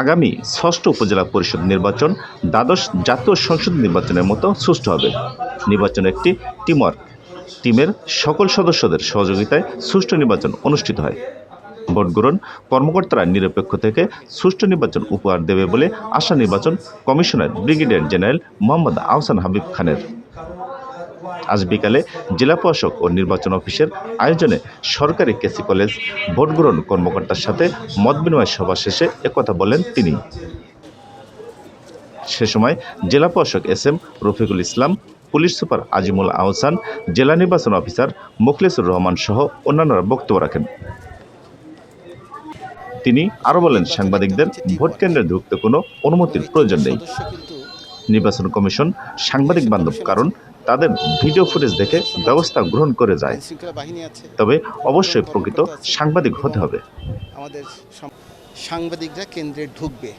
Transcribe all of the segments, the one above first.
আগামী ষষ্ঠ উপজেলা পরিষদ নির্বাচন দ্বাদশ জাতীয় সংসদ নির্বাচনের মতো সুষ্ঠু হবে। নির্বাচন একটি টিমওয়ার্ক টিমের সকল সদস্যদের সহযোগিতায় সুষ্ঠু নির্বাচন অনুষ্ঠিত হয়। ভোট গ্রহণ কর্মকর্তারা নিরপেক্ষ থেকে সুষ্ঠু নির্বাচন উপহার দেবে বলে আশা নির্বাচন commissioner brigadier general Mohammad Ahsan Habib খানের। আজ বিকালে জেলা প্রশাসক ও নির্বাচন অফিসের আয়োজনে সরকারি কেসি কলেজ ভোট গ্রহণ কর্মকর্তার সাথে মত বিনিময় সভা শেষে একথা বলেন তিনি। সে সময় জেলা প্রশাসক S M Rafiqul Islam, police super Azimul Ahsan, জেলা নির্বাচন অফিসার মুখলেসুর রহমান সহ অন্যান্যরা বক্তব্য রাখেন। তিনি আরও বলেন, সাংবাদিকদের ভোট কেন্দ্রে ঢুকতে কোনো অনুমতির প্রয়োজন নেই। নির্বাচন কমিশন সাংবাদিক বান্ধব কারণ তাদের ভিডিও ফুটেজ দেখে ব্যবস্থা গ্রহণ করে যায়। তবে অবশ্যই প্রকৃত সাংবাদিক হতে হবে। আমাদের সাংবাদিকরা কেন্দ্রে ঢুকবে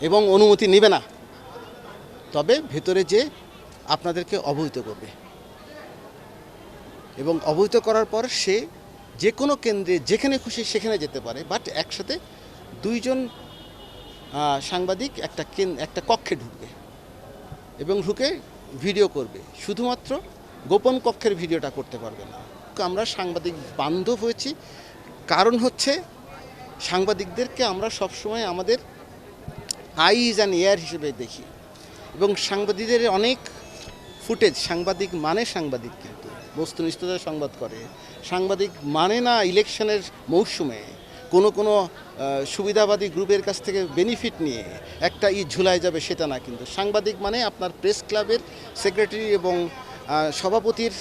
এবং অনুমতি নেবে না। তবে ভেতরে যে আপনাদেরকে অবহিত করবে। এবং অবহিত করার পর সে যে কোনো কেন্দ্রে যেখানে খুশি সেখানে যেতে পারে। বাট একসাথে দুইজন সাংবাদিক একটা একটা কক্ষে ঢুকবে। এবং ঢুকে ভিডিও করবে। শুধুমাত্র গোপন কক্ষের ভিডিওটা করতে পারবে না। আমরা সাংবাদিক বান্ধব হয়েছি। কারণ হচ্ছে, সাংবাদিকদেরকে আমরা সবসময় আমাদের আইজ অ্যান্ড এয়ার হিসেবে দেখি। এবং সাংবাদিকদের অনেক ফুটেজ সাংবাদিক মানে সাংবাদিক কিন্তু। বস্তুনিষ্ঠতা সংবাদ করে। সাংবাদিক মানে না ইলেকশনের মৌসুমে। কোনো কোনো সুবিধাবাদী গ্রুপের কাছ থেকে বেনিফিট নিয়ে একটা ঈদ ঝুলাই যাবে সেটা না কিন্তু। সাংবাদিক মানে আপনার প্রেস ক্লাবের সেক্রেটারি এবং সভাপতির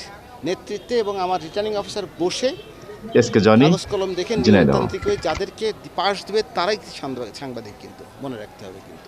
নেতৃত্বে এবং আমার রিটার্নিং অফিসার বসে এস জনি। কাগজ কলম দেখেন যাদেরকে পাশ দেবে তারাই সাংবাদিক সাংবাদিক কিন্তু মনে রাখতে হবে কিন্তু।